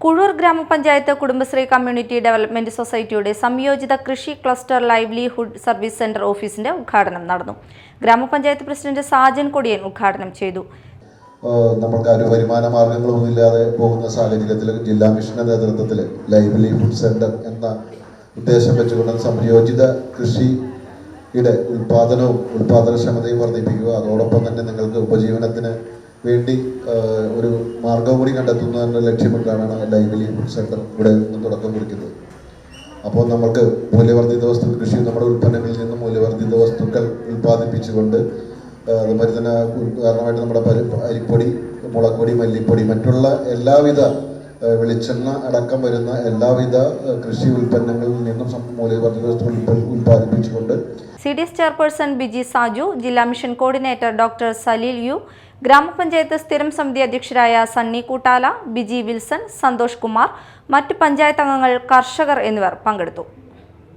കുഴൂർ ഗ്രാമപഞ്ചായത്ത് Kudumbashree community development സൊസൈറ്റിയുടെ സംയോജിത കൃഷി ക്ലസ്റ്റർ ലൈവ്ലിഹുഡ് സർവീസ് സെന്റർ ഓഫീസിന്റെ ഉദ്ഘാടനം നടന്നു. ഗ്രാമപഞ്ചായത്ത് പ്രസിഡന്റ് സാജൻ കൊടിയൻ ഉദ്ഘാടനം ചെയ്തു. നമ്മൾക്ക് ഒരു വരുമാന മാർഗങ്ങളൊന്നും ഇല്ലാതെ പോകുന്ന സാഹചര്യത്തിൽ ജില്ലാ മിഷന്റെ നേതൃത്വത്തിൽ ലൈവ്ലിഹുഡ് സെന്റർ എന്ന ഉദ്ദേശം വെച്ചുകൊണ്ട് സംയോജിത കൃഷിയുടെ ഉൽപാദനവും ഉൽപാദനക്ഷമതയും വർദ്ധിപ്പിക്കുക അതോടൊപ്പം തന്നെ നിങ്ങൾക്ക് ഉപജീവനത്തിന് വേണ്ടി ഒരു മാർഗം കൂടി കണ്ടെത്തുന്നതിന് ലക്ഷ്യമിട്ടാണ് ലൈവ്ലിഹുഡ് സെന്റർ ഇവിടെ നിന്ന് തുടക്കം കുറിക്കുന്നത്. അപ്പോൾ നമുക്ക് മൂല്യവർദ്ധിത വസ്തു കൃഷി നമ്മുടെ ഉൽപ്പന്നങ്ങളിൽ നിന്ന് മൂല്യവർദ്ധിത വസ്തുക്കൾ ഉൽപ്പാദിപ്പിച്ചുകൊണ്ട് അതുപോലെ തന്നെ ഉദാഹരണമായിട്ട് നമ്മുടെ പരി അരിപ്പൊടി മുളക്കൊടി മല്ലിപ്പൊടി മറ്റുള്ള എല്ലാവിധ വെളിച്ചെണ്ണ അടക്കം വരുന്ന എല്ലാവിധ കൃഷി ഉൽപ്പന്നങ്ങളിൽ നിന്നും മൂല്യവർദ്ധിത വസ്തുക്കൾ ഉൽപ്പ- ഉൽപ്പാദിപ്പിച്ചുകൊണ്ട് C D S chairperson Biji Saju ജില്ലാ mission coordinator doctor Saleel U ഗ്രാമപഞ്ചായത്ത് സ്ഥിരം സമിതി അധ്യക്ഷരായ സണ്ണി കൂട്ടാല ബിജി വിൽസൺ സന്തോഷ് കുമാർ മറ്റ് പഞ്ചായത്ത് അംഗങ്ങൾ കർഷകർ എന്നിവർ പങ്കെടുത്തു.